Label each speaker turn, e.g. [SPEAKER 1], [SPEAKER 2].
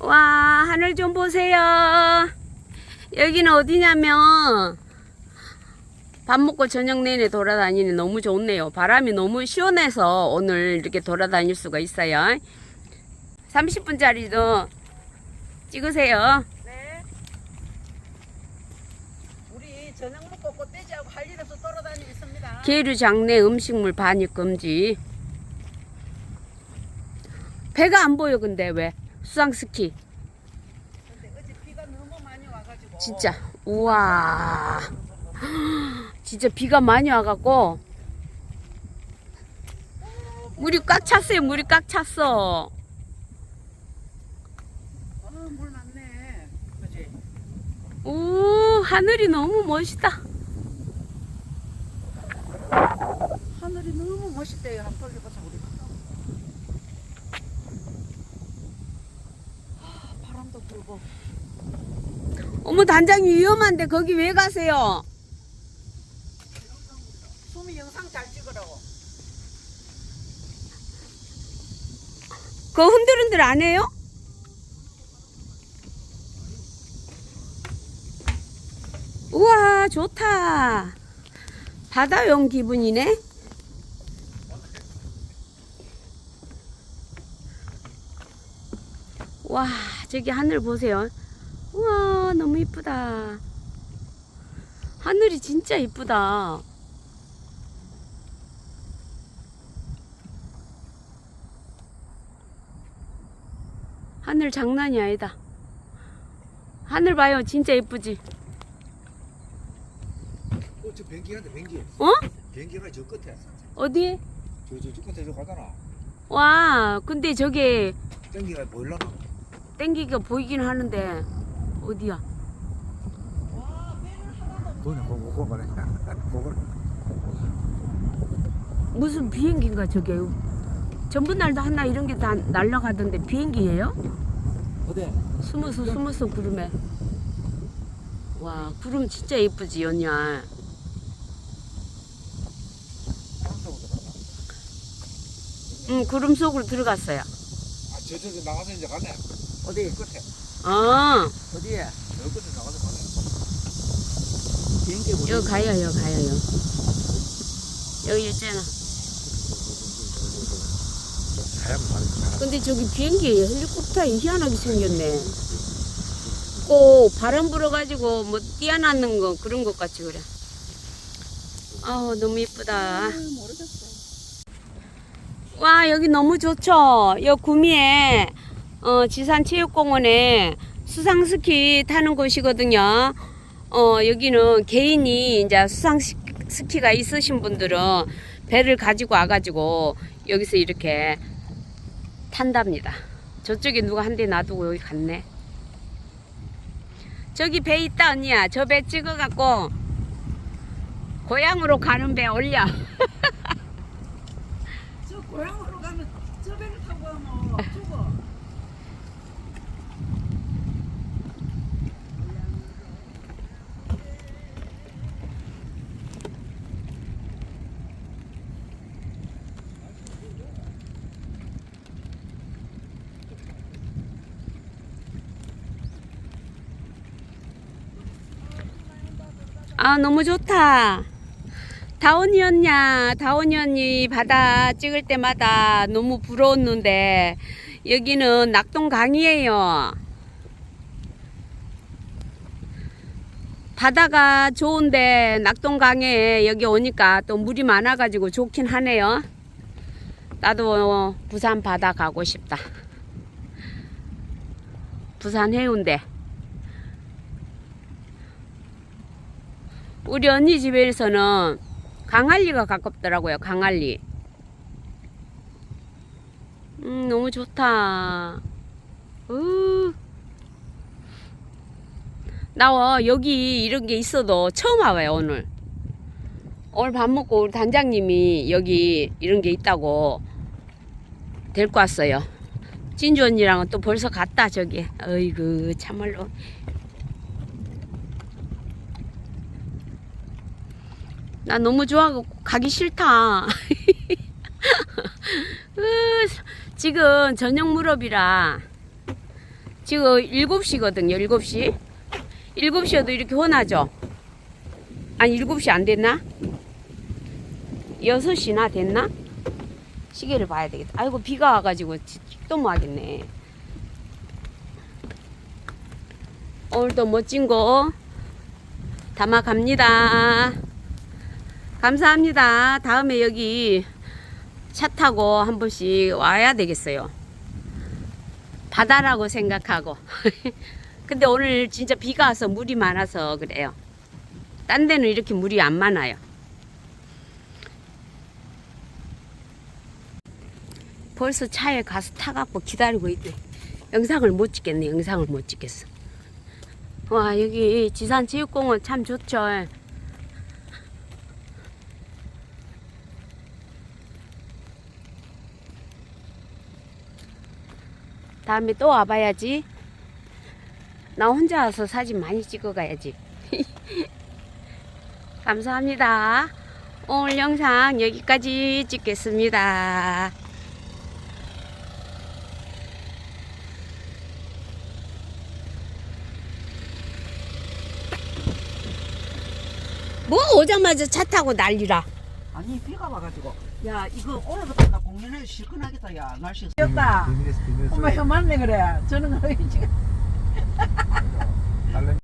[SPEAKER 1] 와, 하늘 좀 보세요. 여기는 어디냐면, 밥 먹고 저녁 내내 돌아다니는 너무 좋네요. 바람이 너무 시원해서 오늘 이렇게 돌아다닐 수가 있어요. 30분짜리도 찍으세요.
[SPEAKER 2] 네. 우리 저녁 먹고 꽃돼지하고 할 일 없어 돌아다니고 있습니다.
[SPEAKER 1] 계류 장내 음식물 반입 금지. 배가 안 보여 근데 왜? 수상 스키. 진짜 우와. 진짜 비가 많이 와갖고 물이 꽉 찼어요. 물이 꽉 찼어.
[SPEAKER 2] 아, 물 많네. 그지?
[SPEAKER 1] 오 하늘이 너무 멋있다.
[SPEAKER 2] 하늘이 너무 멋있대요. 한번 돌려보자 우리. 아, 바람도 불고.
[SPEAKER 1] 어머 단장님 위험한데 거기 왜 가세요?
[SPEAKER 2] 수미 영상 잘 찍으라고.
[SPEAKER 1] 그거 흔들흔들 안 해요? 우와 좋다 바다용 기분이네 와 저기 하늘 보세요 우와 너무 이쁘다 하늘이 진짜 이쁘다 하늘 장난이 아니다. 하늘 봐요, 진짜 예쁘지?
[SPEAKER 3] 어, 저 비행기한테 비행기.
[SPEAKER 1] 어?
[SPEAKER 3] 비행기가 저 끝에.
[SPEAKER 1] 어디?
[SPEAKER 3] 저, 저, 저 끝에 저 가잖아.
[SPEAKER 1] 와, 근데 저게
[SPEAKER 3] 땡기가 보일라나?
[SPEAKER 1] 땡기가 보이긴 하는데 어디야?
[SPEAKER 3] 그거네, 그거, 그거 말해. 그거.
[SPEAKER 1] 무슨 비행기인가 저게? 전부 날도 하나 이런 게 다 날아가던데 비행기예요?
[SPEAKER 3] 어디?
[SPEAKER 1] 숨어서 숨어서 구름에. 와, 구름 진짜 예쁘지 연야. 응, 구름 속으로 들어갔어요.
[SPEAKER 3] 아, 저, 저, 저 나가서 이제 가네.
[SPEAKER 2] 어디?
[SPEAKER 3] 저 끝에.
[SPEAKER 1] 아,
[SPEAKER 2] 어디에?
[SPEAKER 3] 저 끝에 나가서 가네. 비행기
[SPEAKER 1] 여기 가요, 여기 가요, 여기. 여기 있잖아. 근데 저기 비행기 헬리콥터에 희한하게 생겼네. 꼭 바람 불어가지고 뭐 뛰어나는 거 그런 것 같이 그래. 아우 너무 예쁘다.
[SPEAKER 2] 모르겠어.
[SPEAKER 1] 와 여기 너무 좋죠. 여기 구미에 어, 지산체육공원에 수상 스키 타는 곳이거든요. 어 여기는 개인이 이제 수상 스- 스키가 있으신 분들은 배를 가지고 와가지고 여기서 이렇게 탄답니다. 저쪽에 누가 한 대 놔두고 여기 갔네. 저기 배 있다 언니야. 저 배 찍어갖고 고향으로 가는 배 올려.
[SPEAKER 2] 저 고향으로 가면 저 배를 타고 가면 죽어.
[SPEAKER 1] 아 너무 좋다. 다원이 언냐 다원이 언니 바다 찍을 때마다 너무 부러웠는데 여기는 낙동강이에요. 바다가 좋은데 낙동강에 여기 오니까 또 물이 많아 가지고 좋긴 하네요. 나도 부산 바다 가고 싶다. 부산 해운대. 우리 언니 집에서는 강할리가 가깝더라고요. 강할리. 음, 너무 좋다. 으. 나와 여기 이런 게 있어도 처음 와봐요 오늘. 오늘 밥 먹고 우리 단장님이 여기 이런 게 있다고 데리고 왔어요. 진주 언니랑은 또 벌써 갔다 저기. 어이구 참말로 나 너무 좋아하고 가기 싫다. 으, 지금 저녁 무렵이라 지금 7시거든요, 7시. 7시여도 이렇게 혼하죠? 아니, 7시 안 됐나? 6시나 됐나? 시계를 봐야 되겠다. 아이고, 비가 와가지고 또뭐 하겠네. 오늘도 멋진 거 담아 갑니다. 감사합니다. 다음에 여기 차 타고 한 번씩 와야 되겠어요. 바다라고 생각하고. 근데 오늘 진짜 비가 와서 물이 많아서 그래요. 딴 데는 이렇게 물이 안 많아요. 벌써 차에 가서 타갖고 기다리고 있대. 영상을 못 찍겠네. 영상을 못 찍겠어. 와 여기 지산체육공원 참 좋죠. 다음에 또 와봐야지. 나 혼자 와서 사진 많이 찍어 가야지. 감사합니다. 오늘 영상 여기까지 찍겠습니다. 뭐 오자마자 차 타고 난리라.
[SPEAKER 2] 아니 비가 와가지고. 야 이거 오늘부터 나 공연해 실컷하겠다 야 날씨.
[SPEAKER 3] 비밀에서
[SPEAKER 2] 엄마 혀 맞네 그래. 저는 지금